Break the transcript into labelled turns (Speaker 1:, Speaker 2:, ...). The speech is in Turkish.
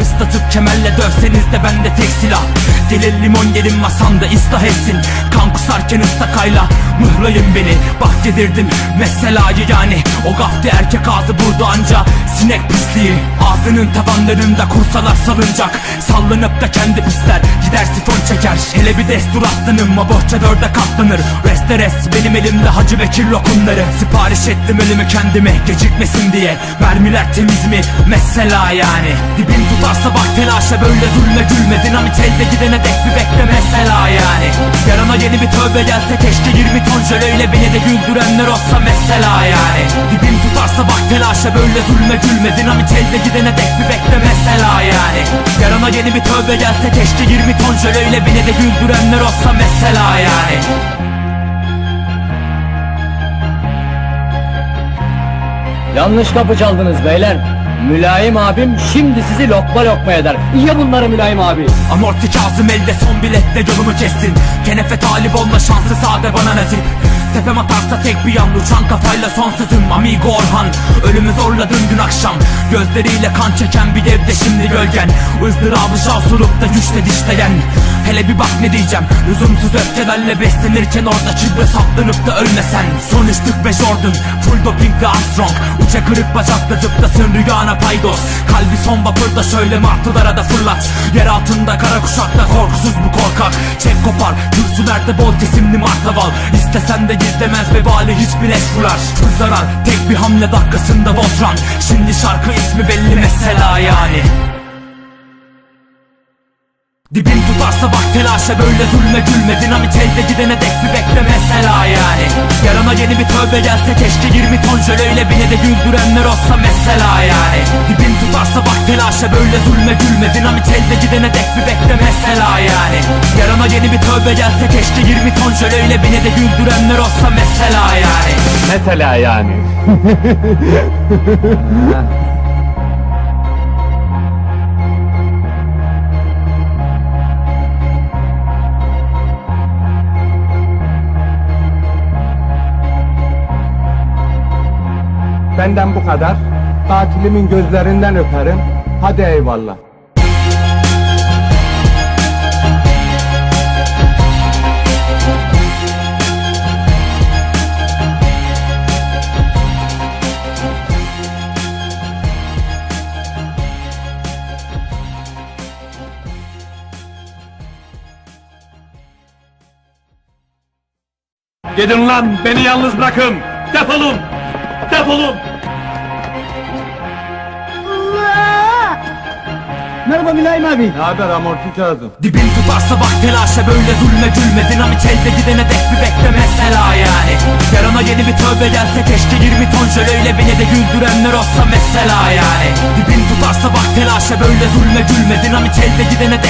Speaker 1: Islatıp kemerle dövseniz de bende tek silah. Gelir limon gelin masamda ıslah etsin. Kan kusarken ıstakayla mıhlayın beni Bak yedirdim meselayı yani. O gafti erkek ağzı burada anca Sinek pisliği. Ağzının tabanlarında kursalar salınacak Sallanıp da kendi pisler Gider sifon çeker. Hele bir destur aslanım O bohça dörde katlanır. Reste rest benim elimde Hacı Bekir lokumları. Sipariş ettim ölümü kendime Gecikmesin diye. Mermiler temiz mi? Mesela yani. Dibin tutarsa bak telaşa böyle zulme gülme. Dinamit elde gidene dek bir bekle mesela yani. Yarına yeni bir tövbe gelse keşke 20 jöleyle beni de güldürenler olsa mesela yani. Dibin tutarsa bak telaşa böyle zulme gülme. Dinamit elde gidene dek bir bekle mesela yani. Yarına yeni bir tövbe gelse keşke 20 ton jöleyle beni de güldürenler olsa mesela yani.
Speaker 2: Yanlış kapı çaldınız beyler. Mülayim abim şimdi sizi lokma lokma eder. Ya bunları Mülayim abi.
Speaker 1: Amorti Kazım elde son biletle yolumu kestin Kenefe talip olma şansı sade bana nasip. Tepem atarsa tek bir yan uçan kafayla son sözüm Amigo Orhan Ölümü zorladın dün akşam. Gözleriyle kan çeken bir evde şimdi gölgen. Izdırabı şavsulup da güçle dişleyen. Hele bir bak ne diyeceğim. Lüzumsuz öfkelerle beslenirken orada çibre saplanıp da ölmesen. Son üstlük ve Jordan Full dopingli Armstrong. Uça kırık bacakla zıplasın rüyana paydos. Kalbi son vapurda şöyle martılara da fırlat. Yer altında kara kuşakla korkusuz bu korkak. Çek kopar kürsülerde bol kesimli martaval. İstesen de gizlemez vebali hiçbir eş vurar zarar tek bir hamle dakikasında Voltran Şimdi şarkı ismi belli mesela yani. Dibin tutarsa bak telaşa böyle zulme gülme. Dinamit elde gidene dek bir bekle mesela yani. Yarına yeni bir tövbe gelse keşke 20 ton jöleyle beni de güldürenler olsa mesela telaşa böyle zulme gülme Dinamit elde gidene dek bir bekle mesela yani Yarına yeni bir tövbe gelse keşke 20 ton jöleyle beni de güldürenler olsa mesela yani
Speaker 3: Mesela yani. Benden bu kadar. Tatilimin gözlerinden öperim. Hadi eyvallah. Gidin lan beni yalnız bırakın. Defolun. Defolun.
Speaker 2: Merhaba Mülayim abi.
Speaker 3: Ne haber amorti Kazım?
Speaker 1: Dibin tutarsa bak telaşa böyle zulme gülme Dinamit elde gidene dek bir bekle mesela yani Yarına yeni bir tövbe gelse keşke 20 ton jöleyle beni de güldürenler olsa mesela yani Dibin tutarsa bak telaşa böyle zulme gülme Dinamit elde gidene dek